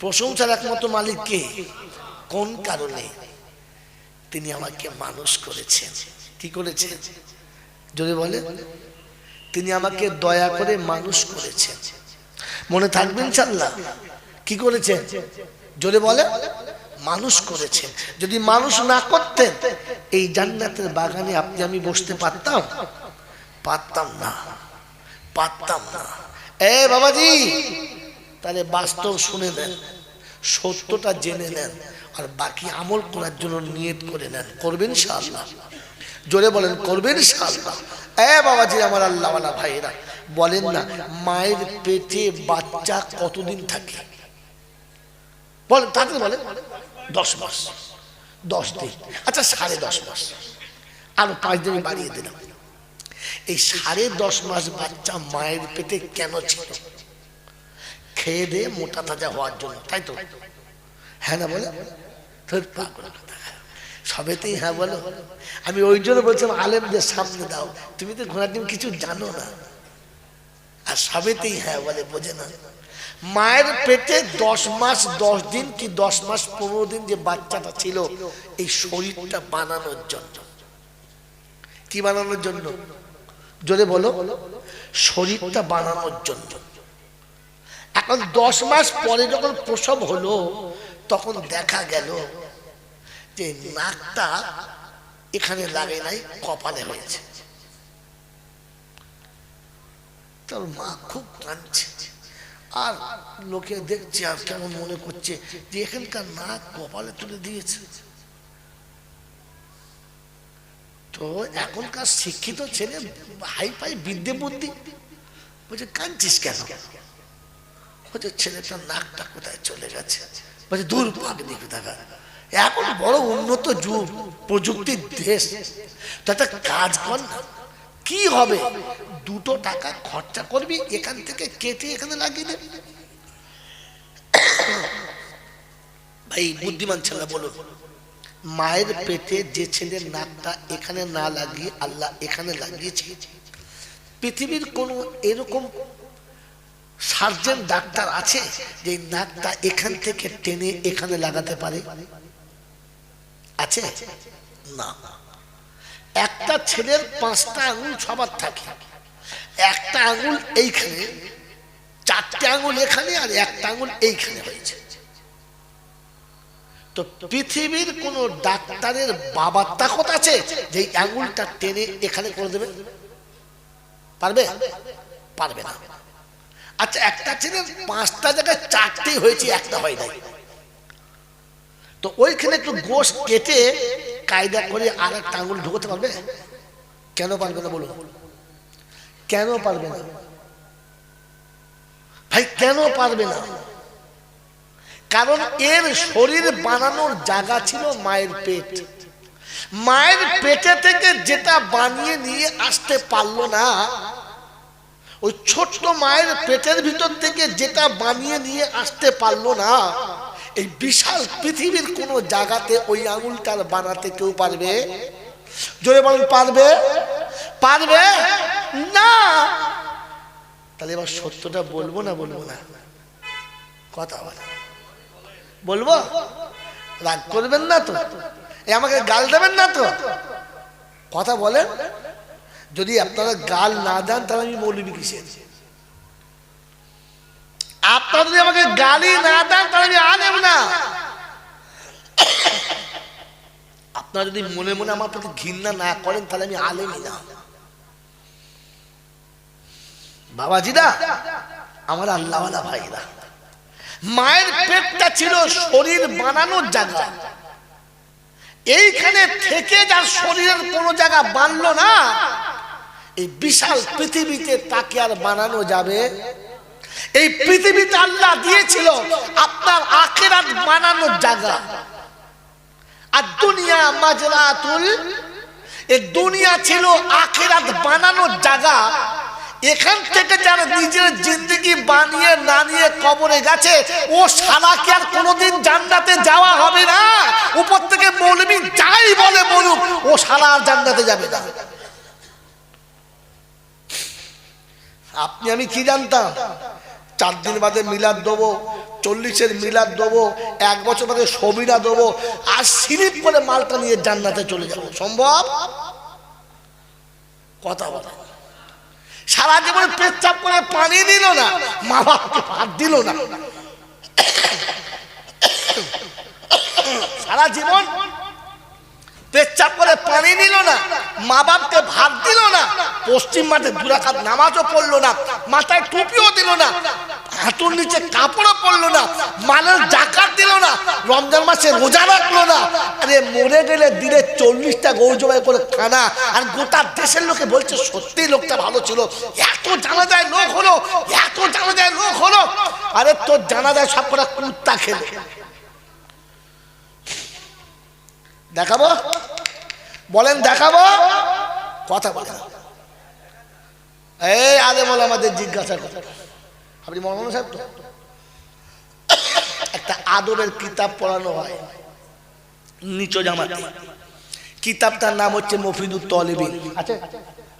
প্রশংসার একমাত্র মালিক কে? কোন কারণে? তিনি আমাকে মানুষ করেছেন। কি করেছেন? যদি বলে তিনি আমাকে দয়া করে মানুষ করেছেন। মনে থাকবেন চাল্লা কি করেছেন? যদি বলে মানুষ করেছেন। যদি মানুষ না করতেন, এই জান্নাতের বাগানে আপনি আমি বসতে পারতাম? পারতাম না। পারতাম না। এ বাবাজি! তাহলে বাস্তব শুনে নেন, সত্যটা জেনে নেন, আর বাকি আমল করার জন্য নিয়ত করে নেন। করবেন ইনশাআল্লাহ। জোরে বলেন, করবেন ইনশাআল্লাহ। এ বাবাজি, আমার আল্লাহওয়ালা ভাইরা বলেন না, মায়ের পেটে বাচ্চা কতদিন থাকে? বলেন তাকে বলেন? দশ মাস। দশ দিন। আচ্ছা সাড়ে দশ মাস। আরও পাঁচ দিন বাড়িয়ে দিলাম। এই সাড়ে দশ মাস বাচ্চা মায়ের পেটে কেন ছিল? খেয়ে দিয়ে মোটা তাজা হওয়ার জন্য, তাই তো? হ্যাঁ না বলে। সবেতেই হ্যাঁ বলো। আমি ওই জন্য বলছিলাম, আলেমদের সামনে দাও। তুমি তো ঘোড়ার ডিম কিছু জানো না। আর সবেতেই হ্যাঁ বলে, বোঝে না। মায়ের পেটে দশ মাস, দশ দিন কি দশ মাস পনেরো দিন যে বাচ্চাটা ছিল, এই শরীরটা বানানোর জন্য। কি বানানোর জন্য? জোরে বলো। শরীরটা বানানোর জন্য। এখন দশ মাস পরে যখন প্রসব হলো, তখন দেখা গেল যে নাকটা এখানে লাগে নাই, কপালে হয়েছে। তোর মা খুব কাঁদছে। আর লোকে দেখছে আর কেমন মনে করছে যে এখানকার নাক কপালে তুলে দিয়েছে। তো এখনকার শিক্ষিত ছেলে হাই ফাই বিদ্যে বুদ্ধি। বলছে, কাঁদছিস কেন? বলছে ছেলেটার নাকটা কোথায় চলে গেছে? বলছে, দূর দিকে দেখা এখন বড় উন্নত যুগ, প্রযুক্তির দেশ। তো একটা কাজ কর না। কি হবে? দুটো টাকা খরচা করবি, এখান থেকে কেটে এখানে লাগিয়ে দেবে। ভাই, বুদ্ধিমান ছেলে, বলুন। মায়ের পেটে যে ছেলের নাকটা এখানে না লাগিয়ে, আল্লাহ এখানে লাগিয়েছে। পৃথিবীর কোন এরকম সার্জেন, ডাক্তার আছে? যে নাকটা এখান থেকে টেনে এখানে লাগাতে পারে। আছে? না। একটা ছেলের পাঁচটা আঙুল সবার থাকে। একটা আঙুল এইখানে, চারটে আঙুল এখানে আর একটা আঙুল এইখানে হয়েছে। তো পৃথিবীর কোন ডাক্তারের বাবার তাকত আছে যে আঙুলটা টেনে এখানে করে দেবে? পারবে? পারবে না। আচ্ছা একটা ছেলের পাঁচটা জায়গায় চারটে হয়েছে, একটা হয় নাই। তো ওইখানে একটু গোশ কেটে কায়দা করে আর একটা আঙুল ঢুকতে পারবে? কেন পারবে না বলুন? কেন পারবে না? ভাই, কেন পারবে না? কারণ এর শরীর বানানোর জায়গা ছিল মায়ের পেট। মায়ের পেটে থেকে যেটা বানিয়ে নিয়ে আসতে পারল না ওই ছোট্ট মায়ের পেটের ভিতর থেকে যেটা বানিয়ে নিয়ে আসতে পারল না, এই বিশাল পৃথিবীর কোন জায়গাতে ওই আঙুলটার বানাতে কেউ পারবে? জোরে বলেন, পারবে? পারবে? না! তাহলে এবার সত্যটা বলব না বলব না? কথা বলে। বলব? রাগ করবেন না তো? এ আমাকে গাল দেবেন না তো? কথা বলেন। যদি আপনারা গাল না দেন, তাহলে আমি মৌলবি কিসের? আপনারা যদি আমাকে গালি না দেন, তাহলে আমি আনেব না। আপনারা যদি মনে মনে আমার প্রতি ঘৃণা না করেন, তাহলে আমি আলেমই না। বাবাজিরা আমার আল্লাহওয়ালা ভাইরা, মায়ের পেটটা ছিল শরীর বানানোর জায়গা। এইখানে থেকে যার শরীরের কোনো জায়গা বানলো না এই বিশাল পৃথিবীতে তাকে আর বানানো যাবে? এই পৃথিবীতে আল্লাহ দিয়েছিল আপনার আখেরাত বানানোর জায়গা। আর দুনিয়া মাজরাতুল এই দুনিয়া ছিল আখেরাত বানানোর জায়গা। এখান থেকে যারা নিজের জিন্দগি বানিয়ে না নিয়ে কবরে গেছে, ও সালাকে আর কোনোদিন জান্নাতে যাওয়া হবে না? উপর থেকে মৌলবি যাই বলে বলুক, ও সালা আর জান্নাতে যাবে না। আপনি, আমি কি জানতাম? চার দিন বাদে মিলাদ দেবো, চল্লিশের মিলাদ দেবো, এক বছর বাদে সবিরা দেবো, আর সিলিপ করে মালটা নিয়ে জান্নাতে চলে যাব। সম্ভব? কথা বলা। সারা জীবন পেচ্ছাপ করে পানি দিল না, মা বাপকে ভাত দিল না। সারা জীবন পেচ্ছাপ করে পানি নিল না মা বাপকে ভাত দিল না, পশ্চিম মাঠে দুরাকাত নামাজও পড়ল না, মাথায় টুপিও দিল না, হাঁটুর নিচে কাপড়ও পরলো না, মালের জাকাত দিল না, রমজান মাসে রোজা রাখল না। আরে মরে গেলে দিনে চল্লিশটা গরু জবাই করে খানা, আর গোটা দেশের লোকে বলছে, সত্যি লোকটা ভালো ছিল। এত জানা যায় লোক হলো, এত জানা যায় লোক হলো। আরে তোর জানা যায় সব কটা কুত্তা খেলে। দেখাবো? বলেন, দেখাবো? কথা বলেন এই আলে বলে আমাদের জিজ্ঞাসা করে। আপনি মৌলানা সাহেব তো? একটা আদবের কিতাব পড়ানো হয়। নিচ জামাতে। কিতাবটার নাম হচ্ছে মফিদুল তলিবিন। আছে?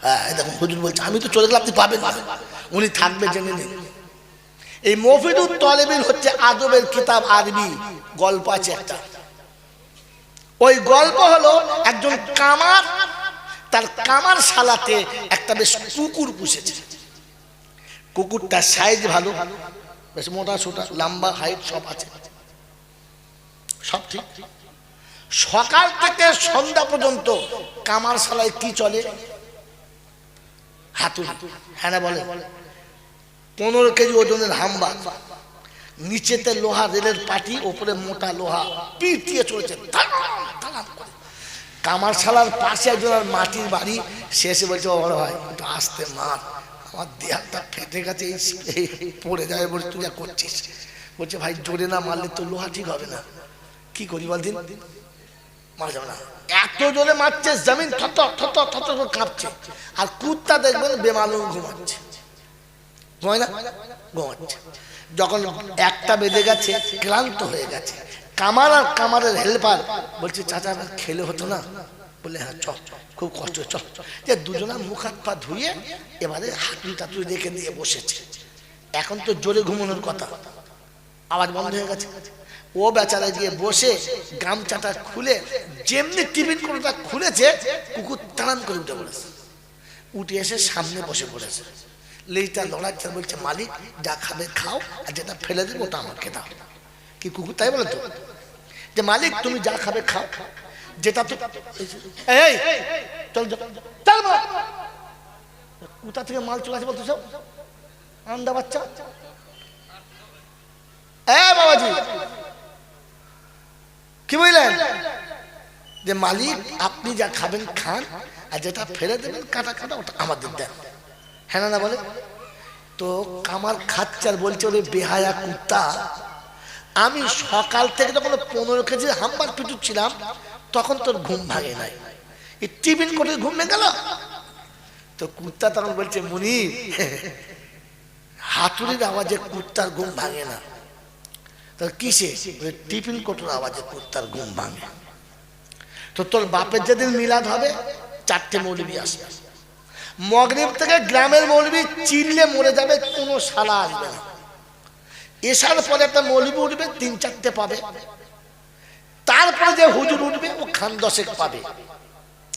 হ্যাঁ দেখুন, হুজুর বলছে, আমি তো চলে গেলাম, আপনি পাবেন উনি থাকবে জেনে নিন। এই মফিদুল তলিবিন হচ্ছে আদবের কিতাব আরবি, গল্প আছে একটা। ওই গল্প হলো একজন কামার, তার কামার শালাতে একটা বেশ কুকুর পুষেছে। কুকুরটার সাইজ ভালো, বেশ মোটা সোটা, লম্বা হাইট সব আছে। সব ঠিক। সকাল থেকে সন্ধ্যা পর্যন্ত কামার শালায় কি চলে? হাতু হ্যাঁ বলে? পনেরো কেজি ওজনের হাম্বা। নিচেতে লোহা রেলের পাটি, ওপরে মোটা লোহা। পিঠ দিয়ে চলেছে। কামার শালার পাশে একজনার মাটির বাড়ি শেষে বলছে বড় হয় একটু আসতে মার। আমার দেহাটা ফেটে গেছে পড়ে যাবে বলে তুই যা করছিস। বলছে, ভাই, জোরে না মারলে তো লোহা ঠিক হবে না। কি করি বল দিন? মারা যাবে না। এত জোরে মারছে, জমিন থত থত থত কাঁপছে। আর কুত্তা দেখবেন বেমালুম ঘুমাচ্ছে। ঘুমায় না? ঘুমাচ্ছে। যখন একটা বেঁধে গেছে, ক্লান্ত হয়ে গেছে কামার আর কামারের হেল্পার বলছে, চাচা খেলে হতো না? বলে হ্যাঁ চল খুব কষ্ট চল যে দুজনা মুখ হাত পা ধুয়ে এবারে হাতুড়ি টাতুড়ি রেখে দিয়ে বসেছে। এখন তো জোরে ঘুমানোর কথা। আওয়াজ বন্ধ হয়ে গেছে। ও বেচারা গিয়ে বসে গামছাটা খুলে, যেমনি টিফিন কোনোটা খুলেছে, কুকুর টানান করে উঠে পড়েছে। উঠে এসে সামনে বসে পড়েছে। লেজটা লড়াচ্ছে, বলছে, মালিক, যা খাবে খাও, আর যেটা ফেলে দেবো ওটা আমাকে দাও। কি কুকুর? তাই বলে তো? যে মালিক তুমি যা খাবে খাও। যেটা তো এই চল চল, কোথা থেকে মাল চলে আসে বলতো সব? আন্ডা বাচ্চা। বাবাজি। কি বুঝলেন যে মালিক আপনি যা খাবেন খান আর যেটা ফেলে দেবেন কাটা কাটা ওটা আমাদের দেন। হ্যাঁ না বলে? তো কামার খাচ্চার বলছে ওরে বেহায়া কুত্তা আমি সকাল থেকে যখন পনেরো কেজি হাম্বার পিটুচ্ছিলাম, তখন তোর ঘুম ভাঙে নাই। এই টিফিন করে ঘুম ভেঙে গেল। তো কুত্তা তখন বলছে, মুনি, হাতুড়ির আওয়াজে কুত্তার ঘুম ভাঙে না। তো কিসে? টিফিন কোটোর আওয়াজে কুত্তার ঘুম ভাঙে। তো তোর বাপের যেদিন মিলাদ হবে, চারটে মৌলবি আসবে। মগরিব থেকে গ্রামের মৌলবি চিনলে মরে যাবে, কোনো শালা আসবে না। এসার পরে একটা মৌলবি উঠবে, তিন চারটে পাবে। তারপরে যে হুজুর উঠবে, ও খান দশেক পাবে।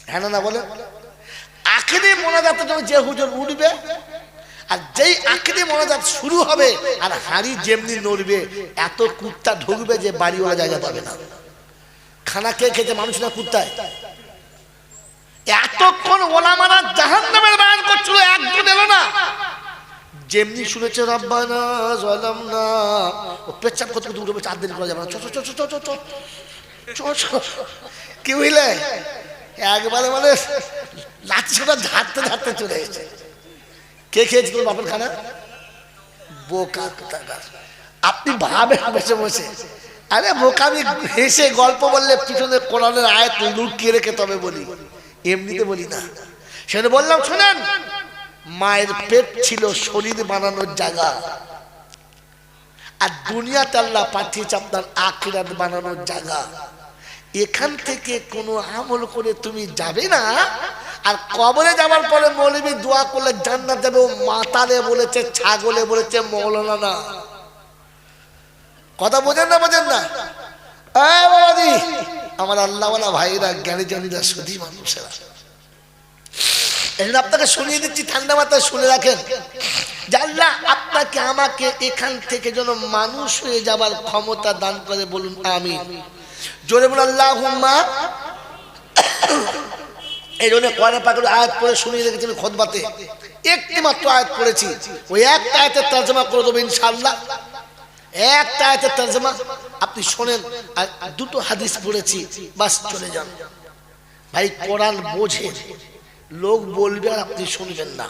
হ্যাঁ না বলে আখেরি মোনাজাতের জন্য যে হুজুর উঠবে, আর যেই আখেরি মোনাজাত শুরু হবে, আর হাড়ি যেমনি নড়বে, এত কুত্তা ঢুকবে যে বাড়িওয়ালা জায়গা পাবে না। খানা কে খেতে মানুষ না কুত্তায়? এতক্ষণ ওলামারা জাহান নামের বায়ান করছিল, একজন এলো না। যেমনি শুনেছে, রব্বানা জলাম না ও পেচ্ছাপ করতে করতে চার দিন করা যাবে না। চ চ চ চ চ কি বুঝলে একবারে মানে লাঠি সেটা ঝাড়তে ঝাড়তে চলে এসেছে। কে খেয়েছে তোর বাপের খানা? বোকা আপনি ভাবে বসে বসে। আরে বোকামি হেসে গল্প বললে পিছনে কোরআনের আয়াত লুকিয়ে রেখে তবে বলি। এমনিতে বলি না। সেটা বললাম, শোনেন মায়ের পেট ছিল শরীর বানানোর জায়গা। আর দুনিয়াতে আল্লাহ পাঠিয়েছে আপনার আখিরাত বানানোর জায়গা। এখান থেকে কোনো আমল করে তুমি যাবে না, আর কবরে যাওয়ার পরে মৌলবী দোয়া করলে জান্নাত যাবে। ও মাতালে বলেছে, ছাগলে বলেছে, মৌলানা। না কথা বোঝেন না বোঝেন না? আমার আল্লাহওয়ালা ভাইরা, জ্ঞানী জানিরা শুধু মানুষেরা। এখন আপনাকে শুনিয়ে দিচ্ছি, ঠান্ডা মাথায় শুনে রাখেন। যে আল্লাহ আপনাকে, আমাকে এখান থেকে যেন মানুষ হয়ে যাবার ক্ষমতা দান করে বলুন আমি জোরে বলুন আল্লাহ এই জন্য কোরআনে পাকের আয়াত পড়ে শুনিয়ে রেখেছি আমি খোদবাতে। একটি মাত্র আয়াত পড়েছি। ওই একটা আয়াতের তর্জমা করে দেবো, ইনশাআল্লাহ। একটা আয়াতের তর্জমা, আপনি শোনেন, আর দুটো হাদিস পড়েছি, বাস চলে যান। ভাই, কোরআন বোঝে। লোক বলবে আর আপনি শুনবেন না।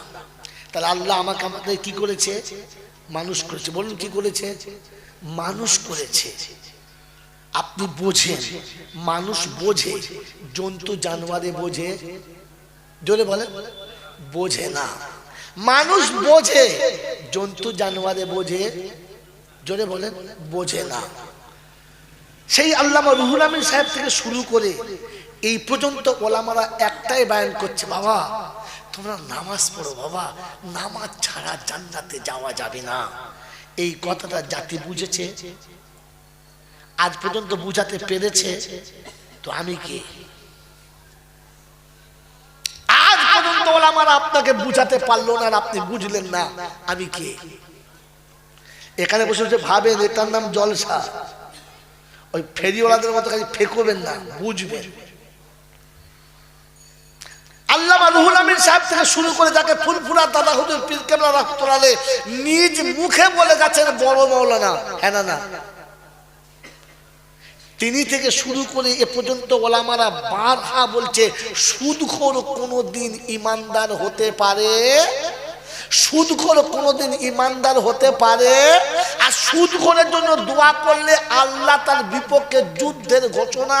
তাহলে আল্লাহ আমাকে আমাদের কি করেছে? মানুষ করেছে। বলুন কি করেছে? মানুষ করেছে। আপনি বোঝেন। মানুষ বোঝে। জন্তু, জানোয়ারে বোঝে। জোরে বলেন। বোঝে না। মানুষ বোঝে। জন্তু, জানোয়ারে বোঝে। জোরে বলেন। বোঝে না। সেই আল্লামা রুহুল আমিন সাহেব থেকে শুরু করে এই পর্যন্ত ওলামারা একটাই বায়ান করছে, বাবা, তোমরা নামাজ পড়ো, বাবা, নামাজ ছাড়া জান্নাতে যাওয়া যাবে না। এই কথাটা জাতি বুঝেছে, আজ পর্যন্ত বুঝাতে পেরেছে, তো আমি কি? আজ পর্যন্ত ওলামারা আপনাকে বুঝাতে পারল না আপনি বুঝলেন না, আমি কে? এখানে বসে বসে ভাবেন, এটার নাম জলসা। ওই ফেরিওয়ালাদের মতো খালি ফেকবেন না, বুঝবেন। থেকে শুরু করে যাকে নিজ মুখে বলে বড় হ্যাঁ না তিনি থেকে শুরু করে এ পর্যন্ত ওলামারা বাধা বলছে, সুদখোর কোনোদিন ইমানদার হতে পারে? সুদখোর কোনোদিন ইমানদার হতে পারে? আর সুদখোরের জন্য দোয়া করলে আল্লাহ তার বিপক্ষে যুদ্ধের ঘোষণা?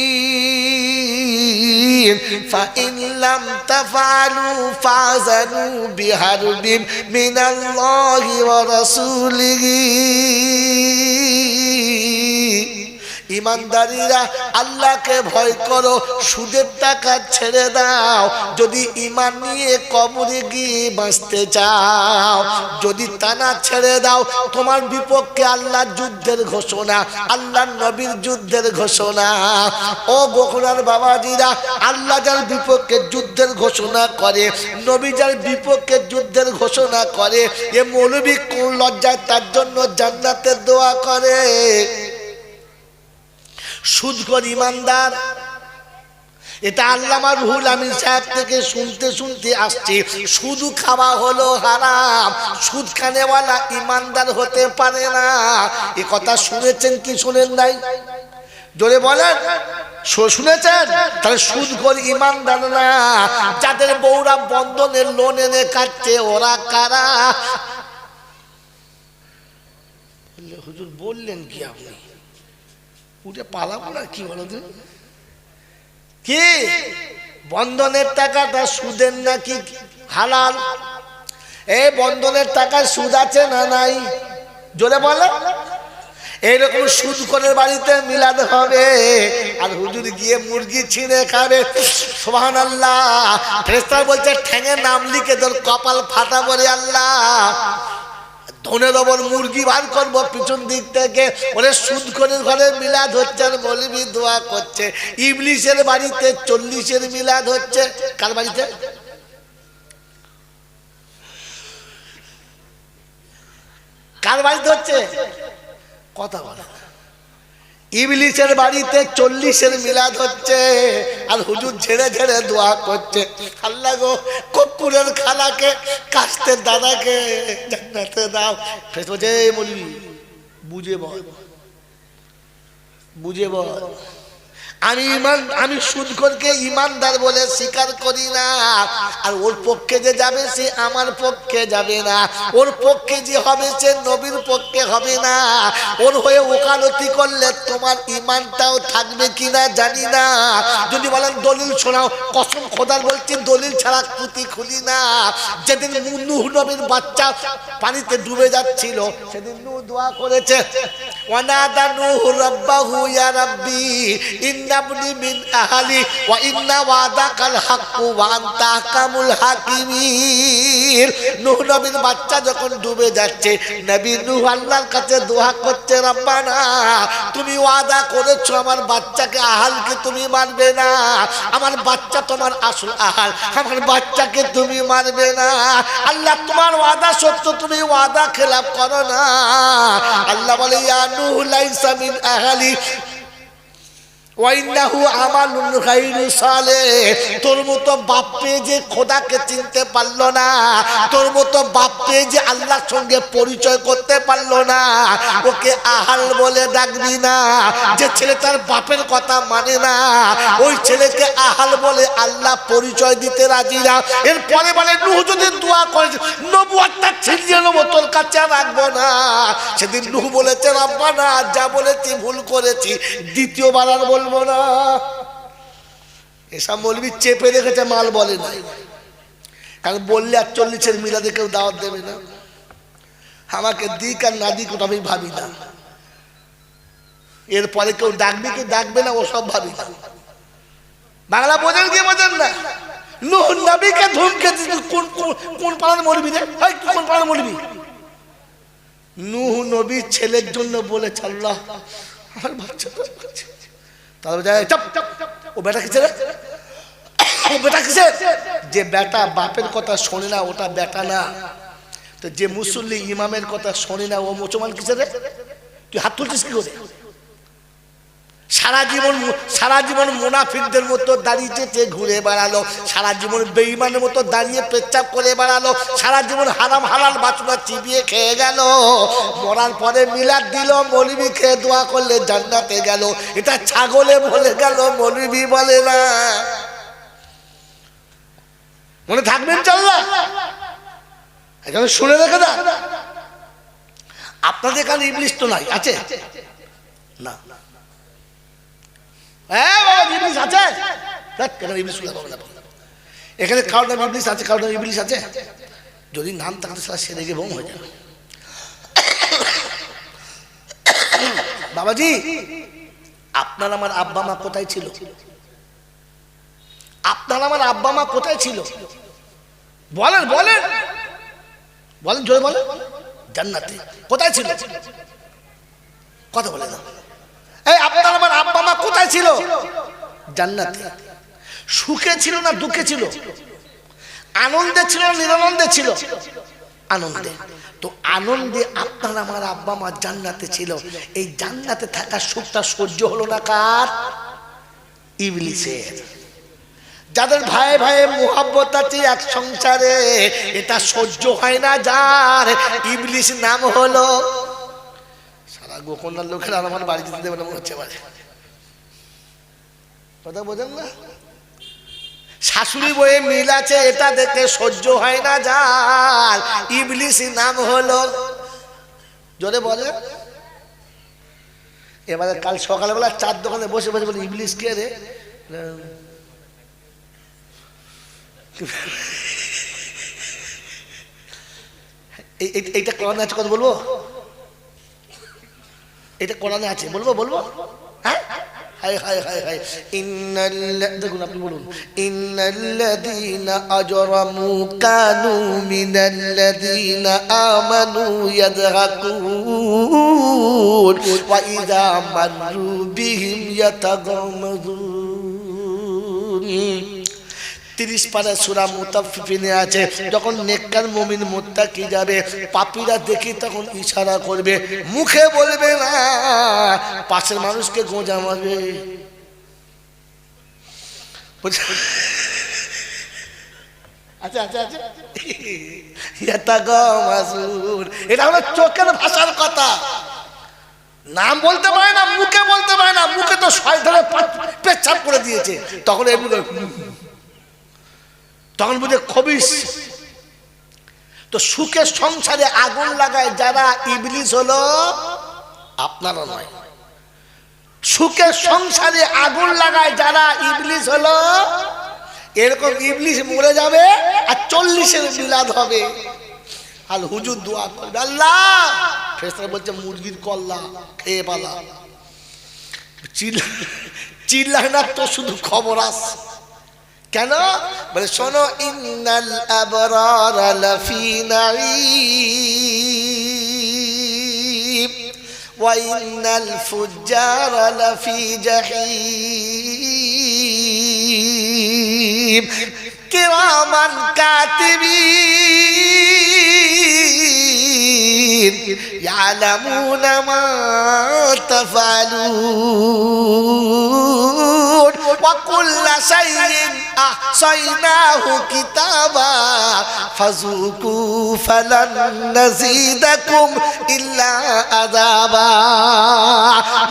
فإن لم تفعلوا فاعزنوا بحرب من الله ورسوله ইমানদারিরা আল্লাহকে ভয় করো, সুদের টাকা ছেড়ে দাও। যদি ইমান নিয়ে কবরে গিয়ে বাঁচতে চাও, যদি তানা ছেড়ে দাও, তোমার বিপক্ষে আল্লাহর যুদ্ধের ঘোষণা আল্লাহ নবীর যুদ্ধের ঘোষণা। ও বকুড়ার বাবাজিরা, আল্লাহ যার বিপক্ষে যুদ্ধের ঘোষণা করে, নবী যার বিপক্ষে যুদ্ধের ঘোষণা করে, এ মৌলবী কোন লজ্জায় তার জন্য জান্নাতের দোয়া করে? সুদকর ইমানদার। এটা আল্লামা রুহুল আমিন সাহেব থেকে শুনতে শুনতে আসছে শুধু খাওয়া হলো হারাম, সুদ খানেওয়ালা ইমানদার হতে পারে না। এ কথা শুনেছেন কি শুনেন নাই? জোরে বলেন শুনেছেন? তাহলে সুদ করে ইমানদার না, যাদের বউরা বন্ধনের লোন এনে কাটছে, ওরা কারা? হুজুর বললেন কি আপনি? উঠে পালাবো না কি বলো কি? বন্ধনের টাকাটা সুদের নাকি হালাল? এই বন্ধনের টাকা সুদ আছে না নাই? জোরে বলে। এইরকম সুদ করে বাড়িতে মিলাদ হবে, আর হুজুর গিয়ে মুরগি ছিঁড়ে খাবে। সোহান আল্লাহ বলছে, ঠ্যাঙে নাম লিখে তোর কপাল ফাটা বলে আল্লাহ। ধনে দেবর মুরগি বার করব পিছন দিক থেকে। ওরে সুদ করে ঘরে মিলাদ হচ্ছে আর মলিবি দোয়া করছে। ইবলিশের বাড়িতে চল্লিশের মিলাদ হচ্ছে। কার বাড়িতে? কার বাড়িতে হচ্ছে? কথা বলে না। ইবলিশের বাড়িতে চল্লিশের মিলাদ হচ্ছে, আর হুজুর ঝেড়ে ঝেড়ে দোয়া করছে আল্লাহ গো কপ্পুরের খালাকে, কাস্তের দাদাকে জান্নাতে দাও ফেসবুকে বলি বুঝে বল বুঝে বল আমি ইমান, আমি সুদখোরকে ইমানদার বলে স্বীকার করি না। আর ওর পক্ষে যে যাবে সে আমার পক্ষে যাবে না। ওর পক্ষে যে হবে সে নবীর পক্ষে হবে না। ওর হয়ে ওকালতি করলে তোমার ইমানটাও থাকবে কিনা জানি না। যদি বলেন দলিল শোনাও, কসম খোদার বলছি, দলিল ছাড়া পুঁতি খুলি না। যেদিন নূহ নবীর বাচ্চা পানিতে ডুবে যাচ্ছিল, সেদিন নূহ দোয়া করেছে। আহকামুল হাকিমিন নূহ নবীর বাচ্চা যখন ডুবে যাচ্ছে, নবী নূহ আল্লাহর কাছে দোয়া করছে, রব্বানা, তুমি ওয়াদা করেছ আমার বাচ্চাকে আহালকে তুমি মারবে না। আমার বাচ্চা তোমার আসল আহাল, আমার বাচ্চাকে তুমি মারবে না। আল্লাহ, তোমার ওয়াদা সত্য, তুমি ওয়াদা খেলাপ করো না। আল্লাহ বলে নূহ লাইসা মিন আহলি তোর মতো বাপ পেয়ে যে খোদাকে চিনতে পারল না, তোর মতো বাপ পেয়ে যে আল্লাহর সঙ্গে পরিচয় করতে পারল না, ওকে আহাল বলে ডাকবি না। যে ছেলে তার বাপের কথা মানে না, ওই ছেলেকে আহাল বলে আল্লাহ পরিচয় দিতে রাজি না। এরপরে বলে, নূহ যদি দোয়া করে নবুয়াতটা ছিনিয়ে নেব, তোর কাছে রাখব না। সেদিন নূহ বলেছে, রাব্বানা, যা বলেছি ভুল করেছি। দ্বিতীয়বার আর বলব না এসব বলবি চেপে রেখেছে, মাল বলে না কারণ বললে আর চল্লিশের মিলাদে কেউ দাওয়াত দেবে না। আমাকে দিক আর না দিক ওটা আমি ভাবি না। এরপরে কেউ ডাকবে কেউ ডাকবে না ওসব ভাবি না। বাংলা বোঝেন কি বোঝেন না? নবীকে ধুমকে কোন কোন- পাড়ার মরবি রে? কোন পাড়ার মরবি নুহ নবীর ছেলের জন্য বলেছে, আল্লাহ, আমার বাচ্চা তারপরে যায় চাপ ও বেটা কিসে রে ও বেটা কিসে যে বেটা বাপের কথা শোনে না, ওটা বেটা না। তো যে মুসল্লি ইমামের কথা শোনে না, ও মুসলমান কিসের তুই হাত তুলছিস কি করে? সারা জীবন সারা জীবন মুনাফিকদের মতো দাঁড়িয়ে চেয়ে ঘুরে বেড়ালো। সারা জীবন বেইমানের মতো দাঁড়িয়ে পেচ্ছাপ করে বেড়ালো। সারা জীবন হারাম হালাল বাচনা চিবিয়ে খেয়ে গেল। মরার পরে মিলাদ দিল, মলিবি খেয়ে দোয়া করলে জান্নাতে গেল। এটা ছাগলে বলে গেল, মলিবি বলে না। মনে থাকবেন চল্লা এখানে শুনে রেখে দা আপনাদের এখানে ইংলিশ তো নাই, আছে না হ্যাঁ বাবা আছে? কেন এখানে কারোর নাম ইবলিশ আছে কারোর নাম ইবলিশ আছে? যদি নাম থাকতে সারা সেরে গিয়ে বোম হয়ে যাবে। বাবাজি, আপনার আমার আব্বা মা কোথায় ছিল? আপনার আমার আব্বা মা কোথায় ছিল? বলেন বলেন। বলেন, জোরে বলেন। জান্নাতে কোথায় ছিল? কথা বলে না এই আপনার আমার আব্বা মা কোথায় ছিল? জান্নাতে। সুখে ছিল না দুঃখে ছিল? আনন্দে ছিল না নিরানন্দে ছিল? আনন্দে। তো আনন্দে আপনার, আমার আব্বা, মা জান্নাতে ছিল। এই জান্নাতে থাকা সুখটা সহ্য হলো না কার? ইবলিসের। যাদের ভাই ভাই মোহাব্বত আছে এক সংসারে, এটা সহ্য হয় না যার। ইবলিশ নাম হলো সারা গোকর্ণার লোকেরা আমার বাড়ি যেতে দেবে না মনে হচ্ছে বাড়ি কথা বোঝেন না? শাশুড়ি বইয়ে মিল আছে, এটা দেখে সহ্য হয় না যার ইবলিশ নাম হলো। জোরে বলে। এবারে কাল সকালবেলা চার দোকানে বসে বসে বলে ইবলিশ কে রে? এই- এই- এইটা কোরআনে আছে, কথা বলব? এটা কোরআনে আছে, বলব বলব? হ্যাঁ? হায় হায় হায় হায় ইন্নাল দেখুন আপনি বলুন ইন্নাল্লাযীনা আজরামু কানু মিনাল্লাযীনা আমানু ইয়াযহাকুন ওয়া ইযা মাররু বিহিম ইয়াতাগামাযুন তিরিশ পারা সুরা মুতাফিফিনে আছে, যখন নেককার মমিন মোত্তা কি যাবে, পাপিরা দেখি তখন ইশারা করবে, মুখে বলবে, না, পাশের মানুষকে গোঁজা মারবে। আচ্ছা আচ্ছা আচ্ছা। এটা হলো চোখের ভাষার কথা। নাম বলতে পারে না, মুখে বলতে পারে না, মুখে তো করে দিয়েছে। তখন এগুলো তখন বুঝে খবিস। তো সুখের সংসারে আগুন লাগায় যারা ইবলিস হলো, আপনারা নয়। সুখের সংসারে আগুন লাগায় যারা ইবলিস হলো, এরকম ইবলিস মরে যাবে আর চল্লিশের মিলাদ হবে। আর হুজুর দোয়া করবে, আল্লাহ! ফেসরা বলছে, মুরগির কল্লা, খেয়ে পালা। চিল্লা চিল্লায় না তো শুধু খবর আস কেন বলে শোনো ইন্নাল আবরার লাফি নাঈম ওয়া ইন্নাল ফুজ্জার লাফি জাহিম কিরামান কাতিবিন يعلمون ما تفعلون وكل شيء أحصيناه كتابا فذوقوا فلن نزيدكم إلا عذابا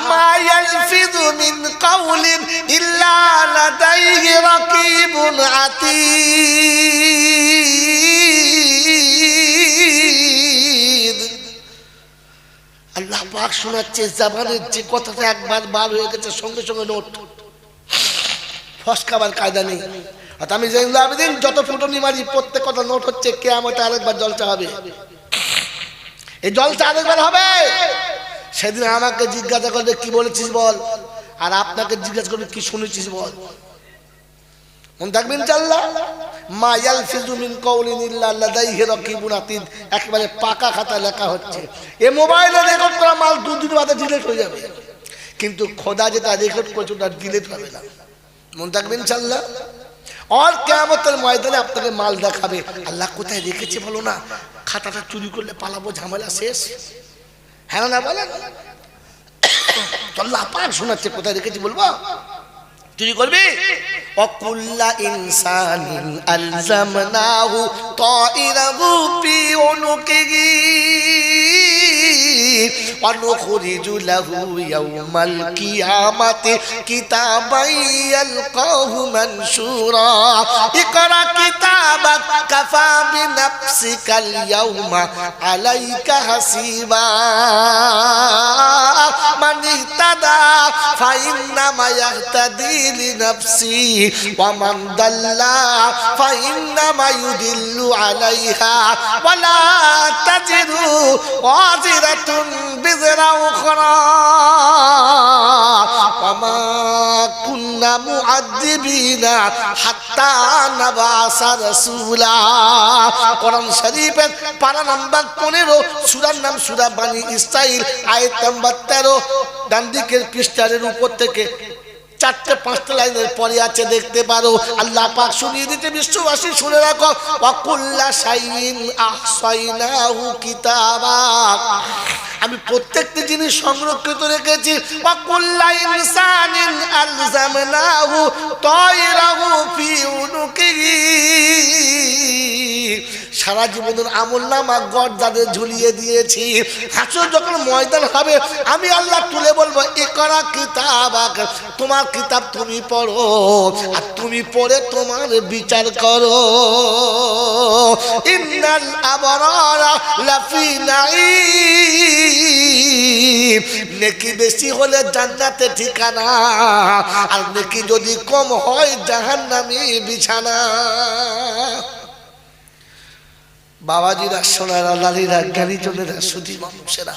ما يلفظ من قول إلا لديه رقيب عتيد আল্লাহ পাক শোনাচ্ছে জাবানের যে কথাটা একবার বার হয়ে গেছে সঙ্গে সঙ্গে নোট ফসকাবার কায়দা নেই। অর্থাৎ আমি জেনুল আবেদিন যত ফুটনি মারি, প্রত্যেক কথা নোট হচ্ছে কে আমাকে আরেকবার জলসা হবে। এই জলসা আরেকবার হবে। সেদিন আমাকে জিজ্ঞাসা করবে কি বলেছিস বল? আর আপনাকে জিজ্ঞাসা করবে কি শুনেছিস বল? মনে থাকবেন চাল্লা মা লাদাইহি রাকিবুন আতিদ। একেবারে পাকা খাতা লেখা হচ্ছে। এ মোবাইলে রেকর্ড করা মাল দু দিন বাদে ডিলিট হয়ে যাবে। কিন্তু খোদা যেটা রেকর্ড করছে, ওটা ডিলেট হবে না। মনে থাকবেন চাল্লা আর কেমতের ময়দানে আপনাকে মাল দেখাবে। আল্লাহ কোথায় রেখেছে বলো না? খাতাটা চুরি করলে পালাবো, ঝামেলা শেষ। হ্যাঁ না বলেন? আল্লাহ পাক শোনাচ্ছে, কোথায় রেখেছি বলব? চুরি করবি অকুল্লা ইনসানিন আলজামনাহু তাইরাহু ফি উনুকিহি ونخرج له يوم القيامة كتابا يلقاه منشورا اقرأ كتابك كفى بنفسك اليوم عليك حسيبا من اهتدى فإنما يهتدي لنفسه ومن ضل فإنما يدل عليها ولا تجد وازرة بزر أخرى وما كنا معذبين حتى نبعث رسولا কোরআন শরীফের পারা নাম্বার পনেরো সুরার নাম সুরা বানী ইসরাইল আয়াত নাম্বার তেরো ডান দিকের পৃষ্ঠারের উপর থেকে চারটে, পাঁচটা লাইনের পরে আছে, দেখতে পারো। আল্লাহ পাক শুনিয়ে দিতে বিশ্ববাসী, শুনে রাখো। অকুল্লা সাইন আহসাইনাহু কিতাবা। আমি প্রত্যেকটি জিনিস সংরক্ষিত রেখেছি। অকুল্লা ইনসানিন আলজামনাহু তায়রাহু ফি উনুকিহি সারা জীবনের আমল নামা গড় যাদের ঝুলিয়ে দিয়েছি। হাসর যখন ময়দান হবে, আমি আল্লাহ তুলে বলব এ করা কিতাব তোমার কিতাব তুমি পড়ো, আর তুমি পড়ে তোমার বিচার করো। লাফি নাঈম। নেকি বেশি হলে জান্নাতে ঠিকানা, আর নেকি যদি কম হয় জাহান্নামী বিছানা। বাবাজিরা, সোনারা লালিরা জ্ঞানীজনেরা, সুধী মানুষেরা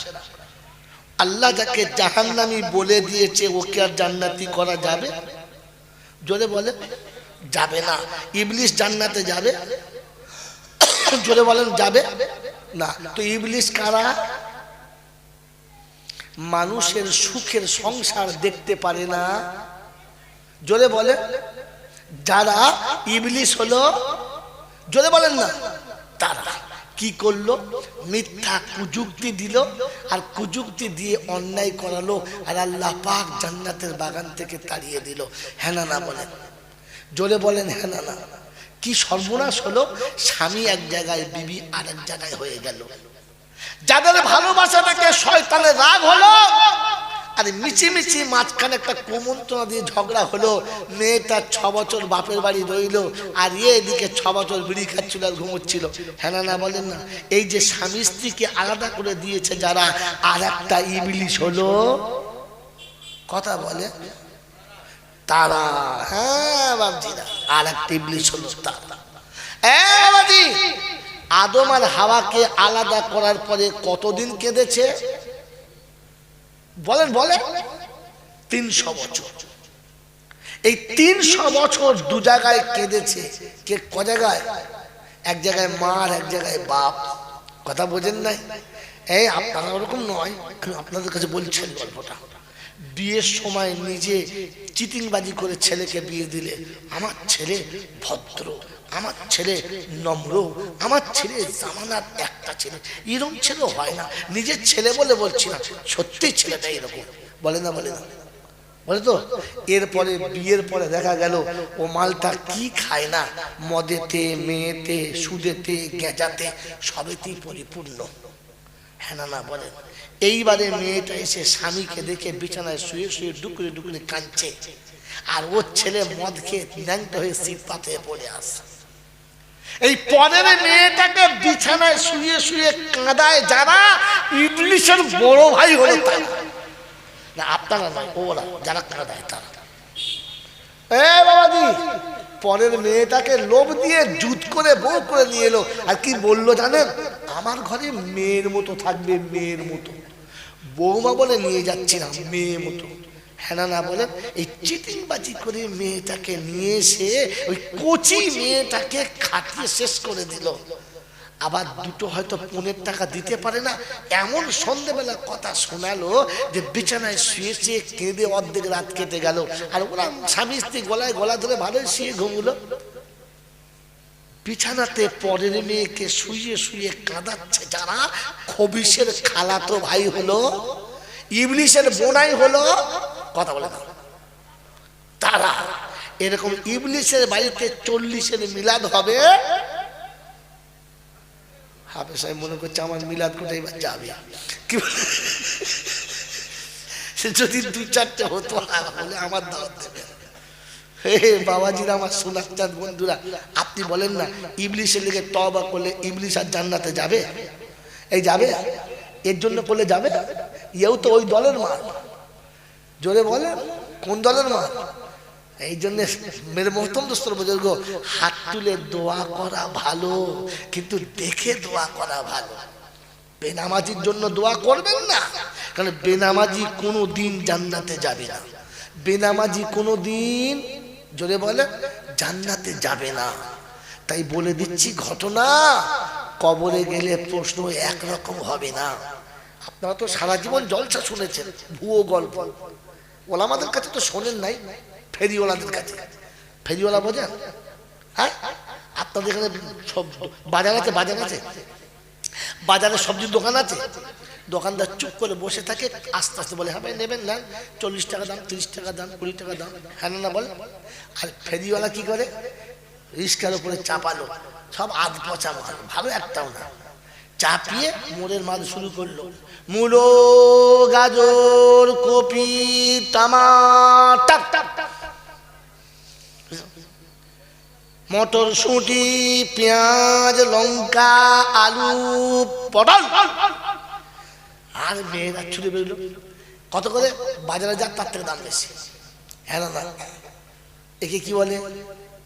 আল্লাহ যাকে জাহান্নামি বলে দিয়েছে, ওকে আর জান্নাতি করা যাবে? জোরে বলে। যাবে না। ইবলিশ জান্নাতে যাবে? জোরে বলেন, যাবে? না। তো ইবলিশ কারা? মানুষের সুখের সংসার দেখতে পারে না। জোরে বলে। যারা ইবলিশ হলো, জোরে বলেন না, তারা। কি করল? মিথ্যা কুযুক্তি দিল আর কুযুক্তি দিয়ে অন্যায় করালো আর আল্লাহ পাক জান্নাতের বাগান থেকে তাড়িয়ে দিল। হ্যাঁ না বলেন। জোরে বলেন হ্যাঁ না কি সর্বনাশ হলো? স্বামী এক জায়গায়, বিবি আরেক জায়গায় হয়ে গেল। যাদের ভালোবাসা থেকে শয়তানের রাগ হলো আর মিছিমিছি মাঝখানে একটা কুমন্ত্রণা দিয়ে ঝগড়া হলো, মেয়েটা ছ বছর বাপের বাড়ি রইল, আর ইয়ে এদিকে ছ বছর বিড়ি খাচ্ছিল আর ঘুমোচ্ছিল। হ্যাঁ না বলেন না, এই যে স্বামী স্ত্রীকে আলাদা করে দিয়েছে যারা, আর একটা ইবলিশ হলো। কথা বলে। তারা হ্যাঁ বাবজিরা আর একটা ইবলিশ হলো তারা। আদম আর হাওয়াকে আলাদা করার পরে কতদিন কেঁদেছে? বলেন, বলে? তিনশো বছর। এই তিনশো বছর দু জায়গায় কেঁদেছে। কে ক জায়গায়? এক জায়গায় মার এক জায়গায় বাপ। কথা বোঝেন নাই? এই, আপনারা ওরকম নয় আপনাদের কাছে বলছেন গল্পটা। বিয়ের সময় নিজে চিটিংবাজি করে ছেলেকে বিয়ে দিলে আমার ছেলে ভদ্র। আমার ছেলে নম্র, আমার ছেলে জামানার একটা ছেলে। এরকম ছেলে হয় না, নিজের ছেলে বলে বলছি না, সত্যি ছেলেটা এরকম। বলে না বলে না। বলে তো, এরপরে বিয়ের পরে দেখা গেল, ও মালটা কি খায় না, মদেতে, মেয়েতে, সুদেতে, গেজাতে সবেতেই পরিপূর্ণ। হ্যাঁ না না বলেন এইবারে মেয়েটা এসে স্বামীকে দেখে বিছানায় শুয়ে শুয়ে ডুকরে ডুকরে কাঁদছে। আর ওর ছেলে মদ খেয়ে ন্যাংটা হয়ে শীত পাতে পড়ে আসে এই পরের মেয়েটাকে বিছানায় শুয়ে শুয়ে কাঁদায় যারা ইংলিশের বড় ভাই হলো তারা। না, আপনারা না, ওরা, যারা কাঁদায় তারা। এ বাবাজি, পরের মেয়েটাকে লোভ দিয়ে জুত করে বউ করে নিয়ে এলো। আর কি বলল জানেন? আমার ঘরে মেয়ের মতো থাকবে, মেয়ের মতো। বৌমা বলে নিয়ে যাচ্ছি না, মেয়ে মতো। হ্যাঁ না না বলেন এই চিটিংবাজি করে মেয়েটাকে নিয়ে এসে ওই কচি মেয়েটাকে খাটিয়ে শেষ করে দিল। আবার দুটো হয়তো পনেরো টাকা দিতে পারে না, এমন সন্ধেবেলা কথা শোনালো যে বিছানায় শুয়ে শুয়ে কেঁদে অর্ধেক রাত কেটে গেল। আর ওরা স্বামী স্ত্রী গলায় গলা ধরে ভালোই শুয়ে ঘুমলো। বিছানাতে পরের মেয়েকে শুয়ে শুয়ে কাঁদাচ্ছে যারা খবিসের খালাতো ভাই হলো, ইবলিশের বোনাই হলো কথা বলে তারা এরকম ইবলিশের বাড়িতে চল্লিশের মিলাদ হবে? হাফে সাহেব মনে করছে আমার মিলাদ কোথায় এবার যাবে। কি যদি দু চারটে হতো বলে আমার দাওয়াত দেবে। হে বাবাজিরা, আমার সোনার চাঁদ বন্ধুরা, আপনি বলেন না ইবলিশের লিগে তবা করলে ইবলিশ আর জান্নাতে যাবে? এই যাবে? এর জন্য করলে যাবে? ইয়েও তো ওই দলের মাল। জোরে বলে, কোন দলের মা? এই জন্য মেরে মহতম দোস্তর বুজুর্গ। হাত তুলে দোয়া করা ভালো, কিন্তু দেখে দোয়া করা ভালো। বেনামাজির জন্য দোয়া করবেন না, কারণ বেনামাজি কোনো দিন জান্নাতে যাবে না। বেনামাজি কোনো দিন, জোরে বলে, জান্নাতে যাবে না। তাই বলে দিচ্ছি, ঘটনা কবরে গেলে প্রশ্ন একরকম হবে না। আপনারা তো সারা জীবন জলসা শুনেছেন, ভুয়ো গল্প। ওলামাদের কাছে তো শোনেন নাই ফেরিওয়ালাদের কাছে। ফেরিওয়ালা বোঝেন? হ্যাঁ? আপনাদের এখানে সব বাজার আছে বাজার আছে? বাজারে সবজির দোকান আছে? দোকানদার চুপ করে বসে থাকে আস্তে আস্তে বলে হ্যাঁ নেবেন না চল্লিশ টাকা দাম তিরিশ টাকা দাম কুড়ি টাকা দাম হ্যাঁ না, বলে। আর ফেরিওয়ালা কি করে? রিস্কার উপরে চাপালো। সব আধ পচা ভালো একটাও না। চাপিয়ে মোড়ের মাল শুরু করল। মূলো গাজর কপি টমাটার মটরশুঁটি পেঁয়াজ লঙ্কা আলু পটল। আর মেয়েরা ছুটে বেরোলো। কত করে? বাজারে যাক তার থেকে দাম বেশি। হ্যাঁ না একে কি বলে?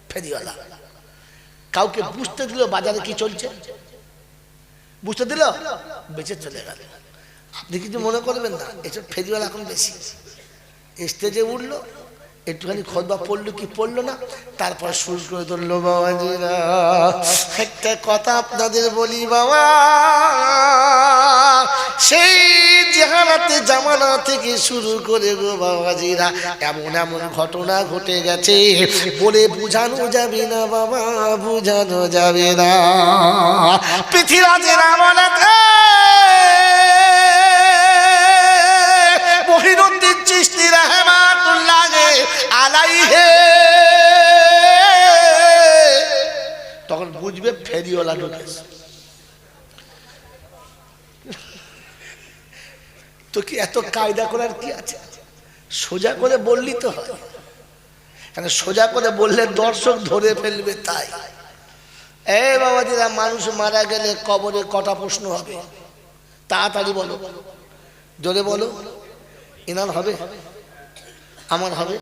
ফেরিওয়ালা। কাউকে বুঝতে দিল বাজারে কি চলছে? বুঝতে দিল? বেঁচে চলে গেল। আপনি কিছু মনে করবেন না, এসব ফেরিওয়াল এখন বেশি। স্টেজে উঠল, একটুখানি খোদবা পড়ল কি পড়ল না, তারপর সুর করে ধরলো, বাবাজিরা, একটা কথা আপনাদের বলি, বাবা। সেই জেহানাতে জামানা থেকে শুরু করে গো বাবাজিরা, এমন এমন ঘটনা ঘটে গেছে। বলে বুঝানো যাবে না বাবা, বুঝানো যাবে না। পৃথিবীরাজের আমলাতে মহিনুদ্দিন চিস্তি রহমাতুল্লাহ আলাইহে। তখন বুঝবে ফেরিওয়ালা ঢুকেছে। তো কি এত কায়দা করার কি আছে? সোজা করে বললি তো হয়। কেন সোজা করে বললে দর্শক ধরে ফেলবে তাই। এই বাবাজিরা, মানুষ মারা গেলে কবরে কটা প্রশ্ন হবে? তাড়াতাড়ি বলো। জোরে বলো। এনার হবে? আমার হবে?